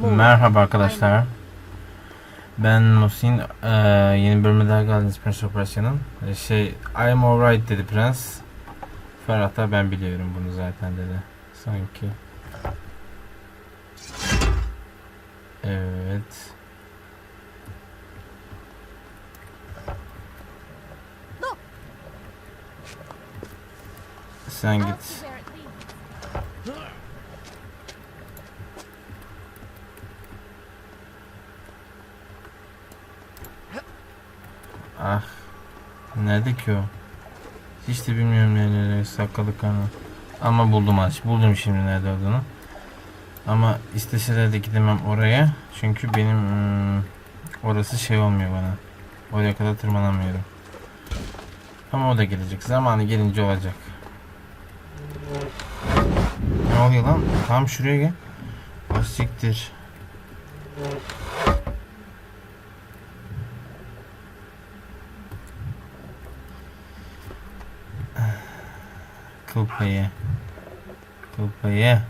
Merhaba arkadaşlar. Ben Musin. Ee, yeni bölüme daha geldiniz Prens Operasyon'un. Ee, şey, I'm alright dedi Prens. Ferhat da ben biliyorum bunu zaten dedi. Sanki. Evet. Sen git. Nerede ki o? Hiç de bilmiyorum nereye sakladık kanı. Ama buldum aç. Buldum şimdi nerede olduğunu. Ama isteseler de gidemem oraya. Çünkü benim hmm, orası şey olmuyor bana. Oraya kadar tırmanamıyorum. Ama o da gelecek. Zamanı gelince olacak. Ne oluyor lan? Tam şuraya gel. O Kıl payı.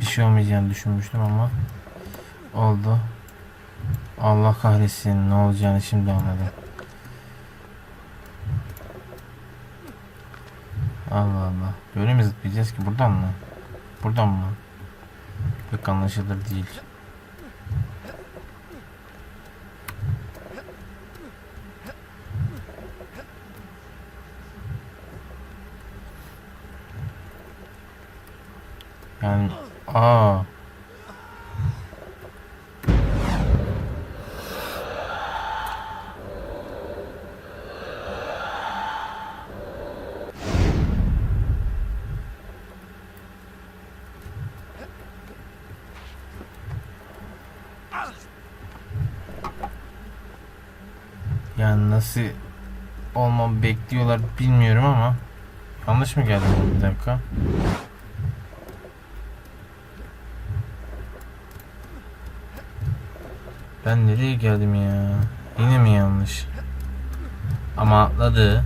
Bir şey olmayacağını düşünmüştüm ama oldu. Allah kahretsin ne olacağını şimdi anladım. Allah Allah. Böyle mi zıplayacağız ki? Buradan mı? Buradan mı? Pek anlaşılır değil. Yani aa Yani nasıl olmamı bekliyorlar bilmiyorum ama yanlış mı geldim bir dakika? Ben nereye geldim ya? Yine mi yanlış? Ama atladı.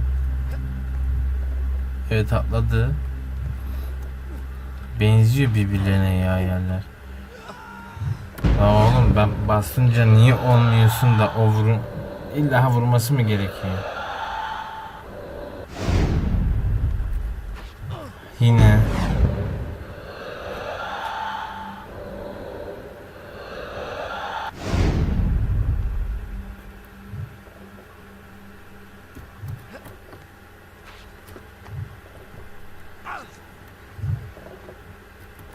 Evet atladı. Benziyor birbirlerine ya yerler. Ya oğlum ben basınca niye olmuyorsun da o vurun illa vurması mı gerekiyor? Yine.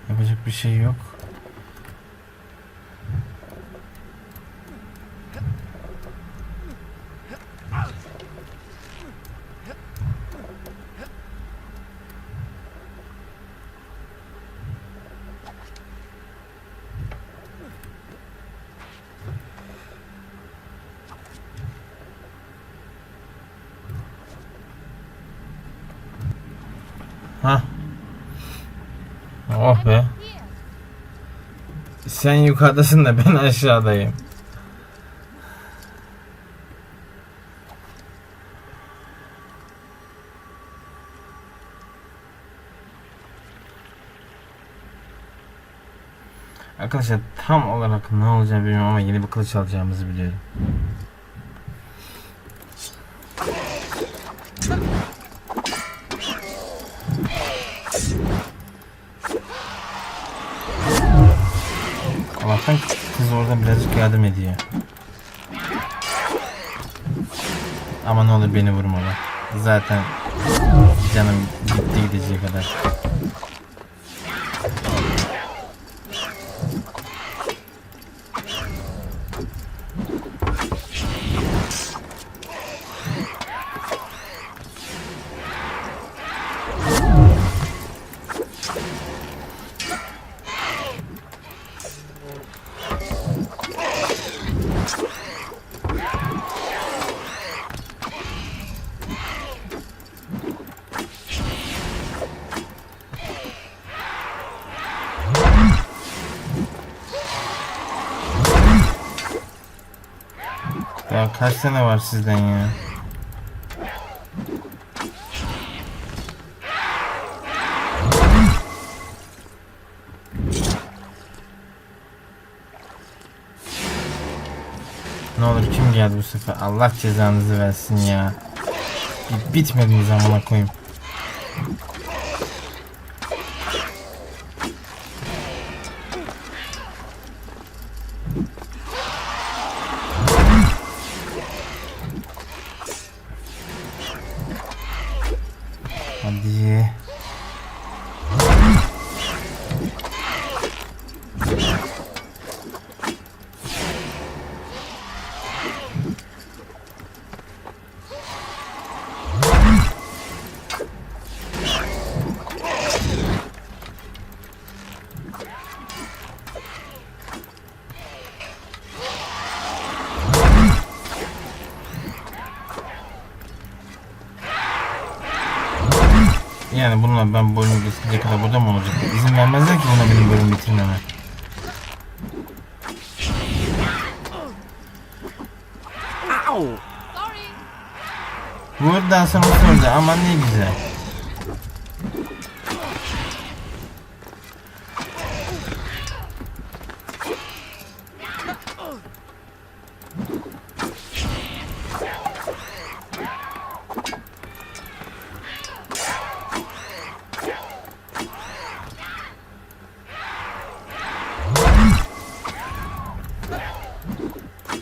Yapacak bir şey yok. Ha. Oh be. Sen yukarıdasın da ben aşağıdayım. Arkadaşlar tam olarak ne olacağını bilmiyorum ama yeni bir kılıç alacağımızı biliyorum. Allah'tan kız orada birazcık yardım ediyor. Ama ne olur beni vurma bak. Zaten canım gitti gideceği kadar. Daha kaç tane var sizden ya? Ne olur kim geldi bu sefer? Allah cezanızı versin ya. Bitmediniz amına koyayım. Yani bununla ben bölümü bitirecek kadar burada mı olacak? İzin vermezler ki buna benim bölümü bitirmeme. Buradan sana söyledi ama ne güzel.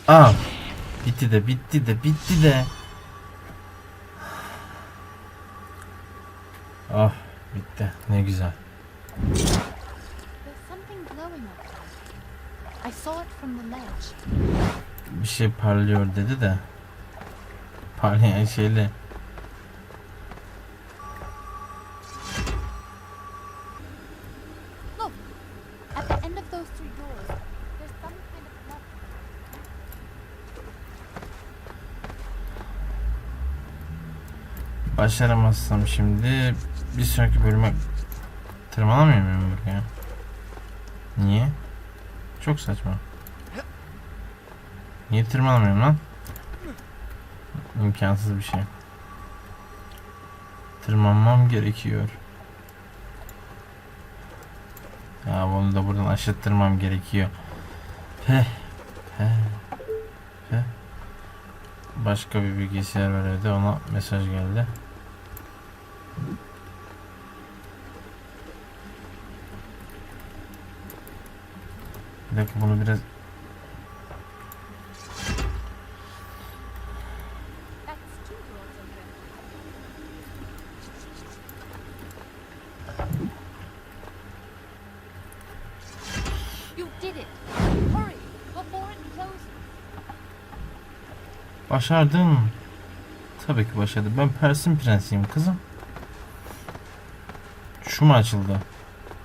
Aa, bitti de bitti de bitti de. Ah bitti. Ne güzel. There's something glowing up there. I saw it from the ledge. Bir şey parlıyor dedi de. Parlayan şeyle. Başaramazsam şimdi bir sonraki bölüme tırmanamıyor muyum buraya? Niye? Çok saçma. Niye tırmanamıyorum lan? İmkansız bir şey. Tırmanmam gerekiyor. Ya bunu da buradan aşıttırmam gerekiyor. Heh. Heh. Heh. Başka bir bilgisayar var evde ona mesaj geldi. Bir dakika bunu biraz That's two doors open. You did it! Hurry, before it closes. Başardın. Tabii ki başardım. Ben Pers'in prensiyim kızım. Şu mu açıldı?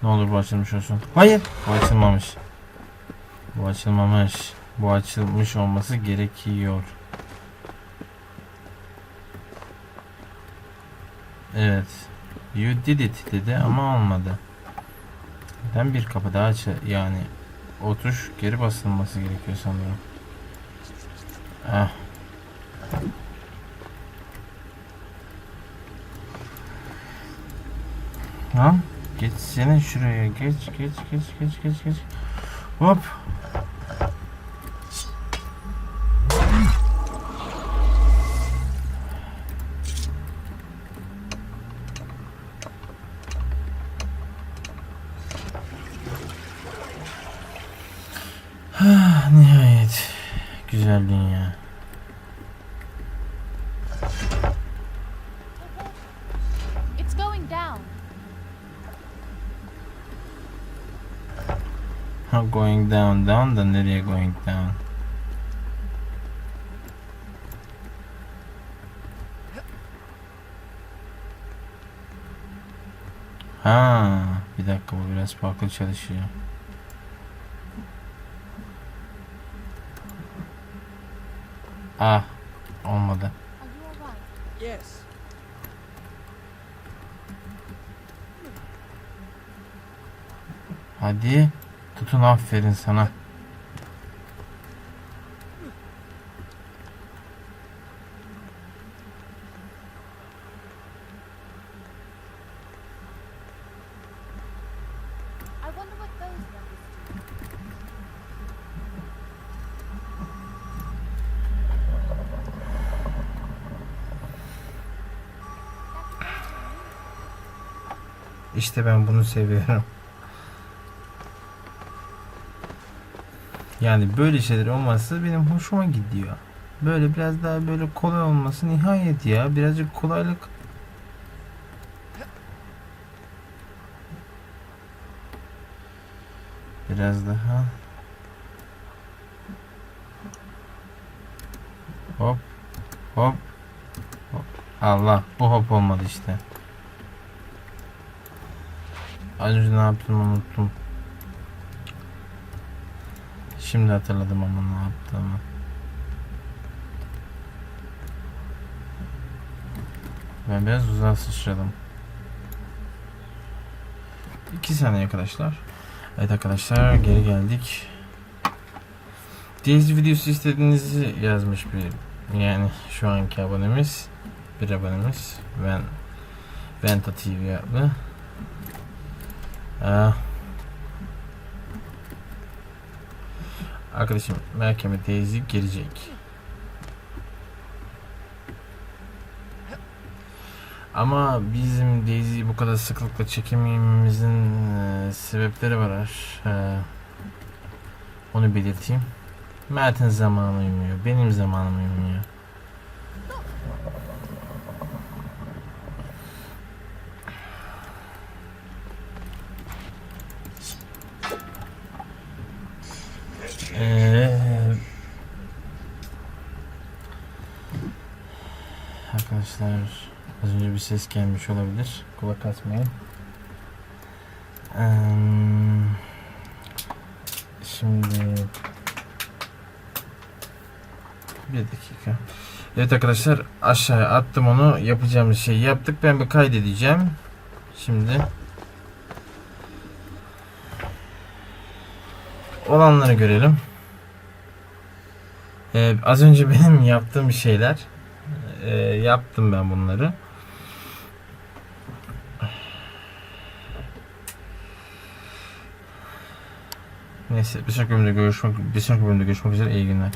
Ne olur bu açılmış olsun. Hayır. Bu açılmamış. Bu açılmamış. Bu açılmış olması gerekiyor. Evet. You did it dedi ama olmadı. Ben bir kapı daha aç yani o tuş geri basılması gerekiyor sanırım. Ah. Lan geçsene şuraya geç geç geç geç geç geç. Hop. Ah, Nihayet. Güzel dünya. It's going down. Ha, going down down da nereye going down? Ha, bir dakika bu biraz farklı çalışıyor. Ah, olmadı. Yes. Hadi. Tutun aferin sana. İşte ben bunu seviyorum. Yani böyle şeyler olması benim hoşuma gidiyor. Böyle biraz daha böyle kolay olması nihayet ya. Birazcık kolaylık. Biraz daha. Hop. Hop. Hop. Allah bu hop olmadı işte. Az önce ne yaptım unuttum. Şimdi hatırladım ama ne yaptığımı. Ben biraz uzağa sıçradım. 2 saniye arkadaşlar. Evet arkadaşlar geri geldik. Daisy videosu istediğinizi yazmış bir yani şu anki abonemiz bir abonemiz ben Venta TV adlı. Aa, arkadaşım Merkeme Daisy gelecek. Ama bizim Daisy'yi bu kadar sıklıkla çekemememizin sebepleri var. E, onu belirteyim. Mert'in zamanı uymuyor. Benim zamanım uymuyor. Arkadaşlar az önce bir ses gelmiş olabilir. Kulak asmayın. Ee, şimdi bir dakika. Evet arkadaşlar aşağıya attım onu. Yapacağımız şeyi yaptık. Ben bir kaydedeceğim. Şimdi olanları görelim. Ee, az önce benim yaptığım şeyler Ee, yaptım ben bunları. Neyse bir sonraki bölümde görüşmek bir sonraki bölümde görüşmek üzere iyi günler.